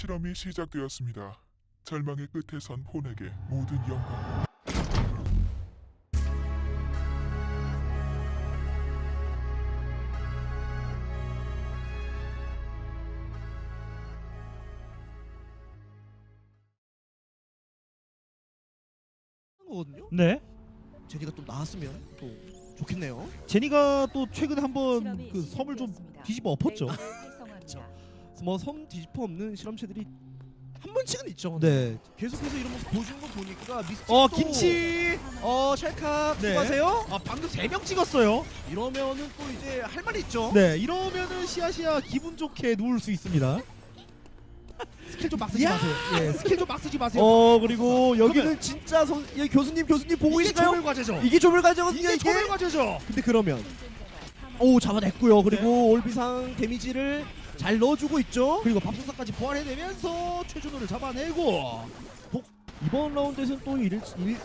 실험이 시작되었습니다. 절망의 끝에선 폰에게 모든 영광. 거거든요. 네. 제니가 좀 나왔으면 또 좋겠네요. 제니가 또 최근에 한번 그 섬을 좀 뒤집어 엎었죠. 뭐섬 뒤집어 없는 실험체들이 한 번씩은 있죠. 네. 계속해서 이런 모습 보여주는 거 보니까 미스틱 어 김치. 어 샬카 네. 수고하세요. 아 방금 세명 찍었어요. 이러면은 또 이제 할 말이 있죠. 네. 이러면은 시아시아 기분 좋게 누울 수 있습니다. 스킬 좀 막 쓰지 야! 마세요. 예, 스킬 좀 막 쓰지 마세요. 어 그리고 여기는 진짜 선, 여기 교수님 교수님 보고 이게 계신가요? 조별 과제죠. 이게 조별 과제거든요. 이게 이게. 조별 과제죠. 근데 그러면 오 잡아냈고요. 그리고 네. 올비상 데미지를 잘 넣어주고 있죠. 그리고 밥솥사까지 부활해내면서 최준호를 잡아내고. 이번 라운드에서는 또 1,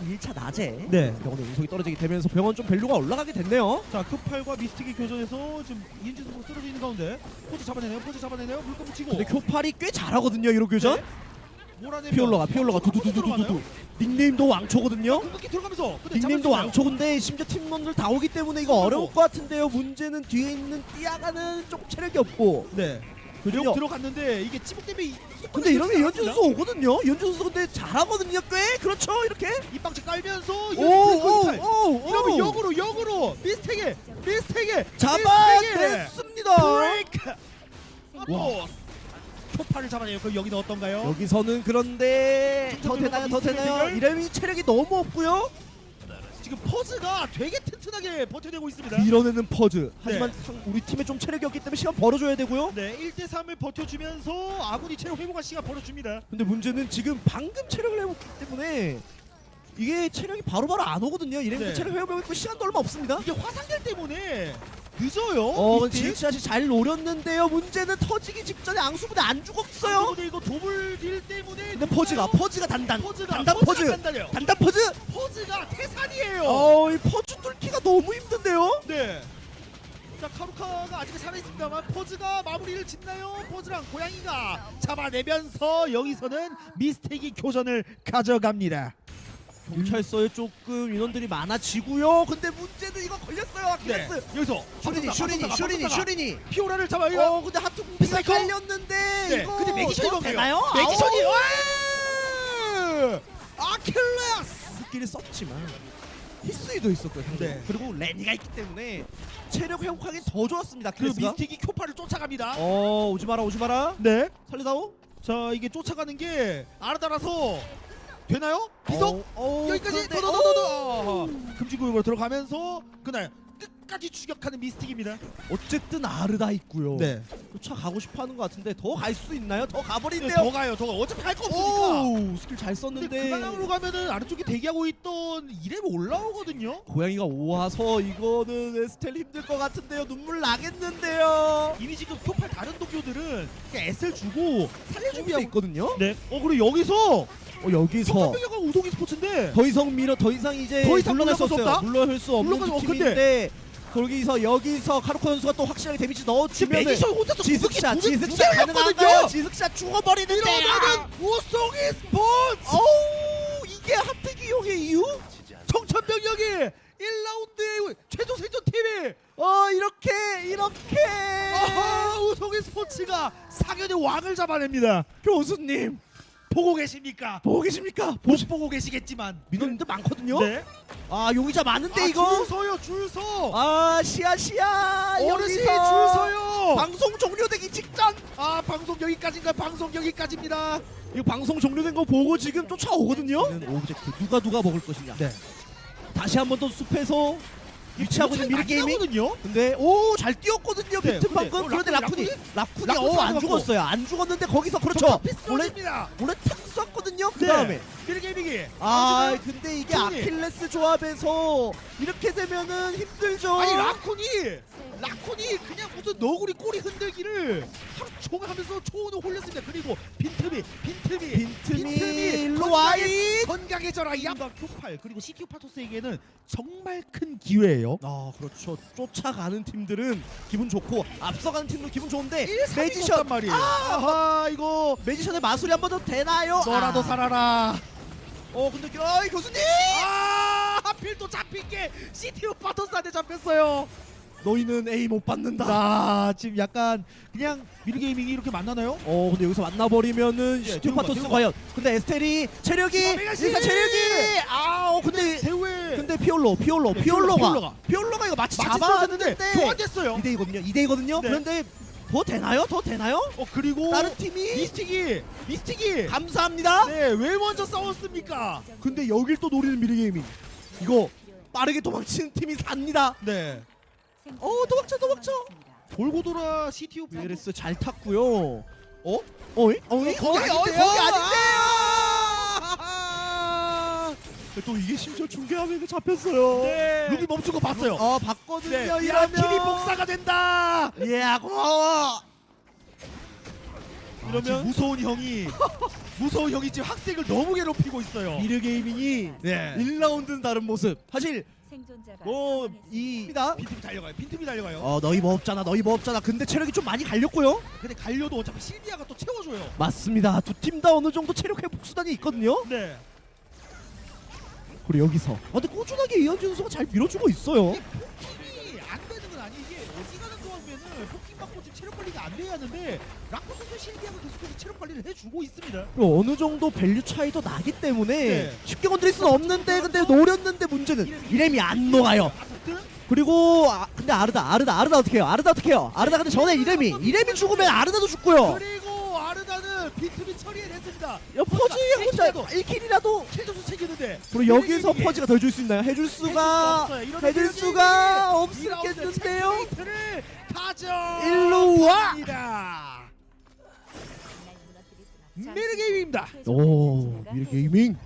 일차 낮에 네. 병원의 운석이 떨어지게 되면서 병원 좀 밸류가 올라가게 됐네요. 자 크팔과 미스틱의 교전에서 지금 이은지 선수 쓰러져 있는 가운데 포즈 잡아내네요. 포즈 잡아내네요. 물건 붙이고. 근데 교팔이 꽤 잘하거든요. 이런 교전. 네. 피올러가 피올러가 두두두두두두. 닉네임도 왕초거든요. 궁극기 들어가면서 근데 닉네임도? 왕초인데 심지어 팀원들 다 오기 때문에 이거 어려울 것 같은데요. 문제는 뒤에 있는 띠아가는 조금 체력이 없고. 네. 그죠? 역 들어갔는데 이게 치복 때문에 이- 근데 이러면 연주 선수 오거든요. 연주 선수 근데 잘하거든요. 꽤 그렇죠. 이렇게. 입방치 깔면서 오오오 이러면 역으로 역으로 미스텍에 미스텍에 잡아냈습니다. 브레이크 와 초파를 잡아내요 그럼 여기는 어떤가요? 여기서는 그런데 더 되나요? 더 되나요? 이름이 체력이 너무 없고요. 지금 퍼즈가 되게 튼튼하게 버텨내고 있습니다 밀어내는 퍼즈. 하지만 상- 우리 팀에 좀 체력이 없기 때문에 시간 벌어줘야 되고요. 네 1대 3을 버텨주면서 아군이 체력 회복할 시간 벌어줍니다 근데 문제는 지금 방금 체력을 회복했기 때문에 이게 체력이 바로바로 안 오거든요. 이래서 네. 체력 회복했고 시간도 얼마 없습니다. 이게 화상들 때문에 늦어요 어, 미스틱. 지그샷이 잘 노렸는데요. 문제는 터지기 직전에 앙수부대 안 죽었어요. 근데 이거 도블 딜 때문에 근데 퍼즈가 퍼즈가 단단. 퍼즈가 단단 퍼즈. 단단해요 단단 퍼즈. 퍼즈가 태산이에요 어, 이 퍼즈 뚫기가 너무 힘든데요. 네. 자 카루카가 아직 살아있습니다만 포즈가 마무리를 짓나요? 포즈랑 고양이가 잡아내면서 여기서는 미스테이크 교전을 가져갑니다. 경찰서에 조금 인원들이 많아지고요. 근데 문제는 이거 걸렸어요. 아킬레스. 네. 여기서 슈리니, 슈리니, 슈리니, 슈리니. 피오라를 잡아요. 어, 근데 하트 공기가? 깔렸는데 네. 이거 근데 매기션이 더 뭔가요? 되나요? 매기션이 아우! 와! 아킬레스. 스킬을 썼지만 히스이도 있었고요. 상대. 네. 그리고 레니가 있기 때문에 체력 회복하기 더 좋았습니다. 그 아킬레스가. 미스테이크 교파를 쫓아갑니다. 어, 오지 마라, 오지 마라. 네. 살리다오. 자 이게 쫓아가는 게 알아달아서 되나요? 비속 어, 어, 여기까지 그런데- 더더더더 금지구역으로 들어가면서 그날 끝까지 추격하는 미스틱입니다. 어쨌든 아르다 있고요. 네. 쫓아가고 싶어 하는 것 같은데 더 갈 수 있나요? 더 네, 가버린대요. 더 가요. 더 가. 어차피 할 거 없으니까. 오, 스킬 잘 근데 썼는데 그 방향으로 가면은 아래쪽에 대기하고 있던 이렘 올라오거든요. 고양이가 오와서 이거는 에스텔 힘들 것 같은데요. 눈물 나겠는데요. 이미 지금 표팔 다른 도쿄들은 그냥 주고 살려주고 있거든요. 네. 어 그리고 여기서 어, 여기서 성남병력과 우송이 스포츠인데 더 이상 밀어 더 이상 이제 더 이상 물러날 수 물러설 수 없어요. 없다? 물러설 수 없는 물러설- 어, 두 근데- 팀인데 거기서 여기서 카르코 선수가 또 확실하게 데미지 넣어주면 매기션 혼자서 지숙샷 두 지숙샷 개 가능한가요? 지숙샷 죽어버리는데 이러면은 우송이 스포츠 어우 이게 하트 기용의 이유? 청천병력이 1라운드의 최종 생존 팀이 어 이렇게 이렇게 아하 우송이 스포츠가 상현의 왕을 잡아냅니다. 교수님 보고 계십니까? 보고 계십니까? 못 보고 계시겠지만 민원님들 많거든요. 네. 아 용의자 많은데 아, 이거 줄 서요 줄 서. 아 시야 시야 어르신이 줄 여기서 서요. 방송 종료되기 직전 아 방송 여기까지인가 방송 여기까지입니다. 이거 방송 종료된 거 보고 지금 쫓아오거든요. 오브젝트 누가 누가 먹을 것이냐. 네. 다시 한 번 더 숲에서 위치하고 있는 미리 게임이. 거든요. 근데 오 잘 뛰었거든요. 네, 비트 근데, 방금 어, 그런데 라쿤이, 라쿤이 라쿤이 어안 살아남았고. 죽었어요. 안 죽었는데 거기서 그렇죠. 원래 원래 원래 탁 쐈거든요. 그 네. 다음에 미리 게이밍이. 아 근데 이게 토니. 아킬레스 조합에서 이렇게 되면은 힘들죠. 아니 라쿤이 라쿤이 그냥 무슨 너구리 꼬리 흔들기를 하루 종일 하면서 초원을 홀렸습니다. 그리고 빈틈이 강해져라 얌바 Q8 그리고 CTU 파토스에게는 정말 큰 기회예요. 아 그렇죠. 쫓아가는 팀들은 기분 좋고 앞서가는 팀도 기분 좋은데 매지션 매지션 말이에요. 아! 아하 이거 매지션의 마술이 한 번 더 되나요? 너라도 아. 살아라. 어 근데 어이 교수님 아 하필 또 잡힌 게 CTU 파토스한테 잡혔어요. 너희는 A 못 받는다. 나 지금 약간 그냥 미르게이밍이 이렇게 만나나요? 어 근데 여기서 만나버리면은 예, 시티오 뒤로 가, 파토스 뒤로 과연 근데 에스텔이 체력이 씨! 체력이 아어 근데 대회 근데 피올로 피올로 네, 피올로가 피올로가. 피올로가 이거 마치 마치 잡아왔는데 쏘았는데 교환됐어요. 2대2거든요 2대2거든요 네. 그런데 더 되나요? 더 되나요? 어 그리고 다른 팀이 미스틱이 미스틱이 감사합니다 네왜 먼저 싸웠습니까? 근데 여길 또 노리는 미리게이밍 이거 빠르게 도망치는 팀이 삽니다 네 어, 도망쳐, 도망쳐. 돌고 돌아 CTU VRS 잘 탔고요 어? 어이? 어이? 거기 거기 아닌데요? 거기 아닌데요 아! 또 이게 심지어 중계화면에 잡혔어요 네 루비 멈춘 거 봤어요. 어 봤거든요 네. 야 이러면 킬이 복사가 된다. 예 고마워 이러면 이러면 무서운 형이 무서운 형이 지금 학생을 너무 괴롭히고 있어요. 미르 게이밍이 네. 1라운드는 다른 모습 사실 생존자가 뭐 사망했습니다. 이 빈틈이 달려가요. 빈틈이 달려가요. 어 너희 뭐 없잖아 너희 뭐 없잖아 근데 체력이 좀 많이 갈렸고요 근데 갈려도 어차피 실비아가 또 채워줘요. 맞습니다 두 팀 다 어느 정도 체력 회복 수단이 있거든요 네. 그리고 여기서 아, 근데 꾸준하게 이현준 선수가 잘 밀어주고 있어요 조합이면은 포킹 받고 지금 체력 관리가 안 돼야 하는데 선수 실비아가 계속해서 체력 관리를 해주고 있습니다. 그리고 어느 정도 밸류 차이도 나기 때문에 네. 쉽게 건드릴 수는 없는데 근데 노렸는데 문제는 이렘이 안 녹아요? 그리고 아, 근데 아르다 아르다 아르다 어떻게 해요 아르다 어떻게 해요 아르다 근데 전에 이렘이 이렘이 죽으면 아르다도 죽고요 그리고 아르다는 빈틈이 처리해냈습니다. 야 퍼지 혼자 킬이라도. 1킬이라도 킬 점수 챙기는데 그리고 여기서 미르게이밍이 퍼지가 더줄수 있나요? 해줄 수가 해줄 수가 이 없겠는데요 가져. 일로 와! 없죠. 미르게임입니다. 오 미르게이밍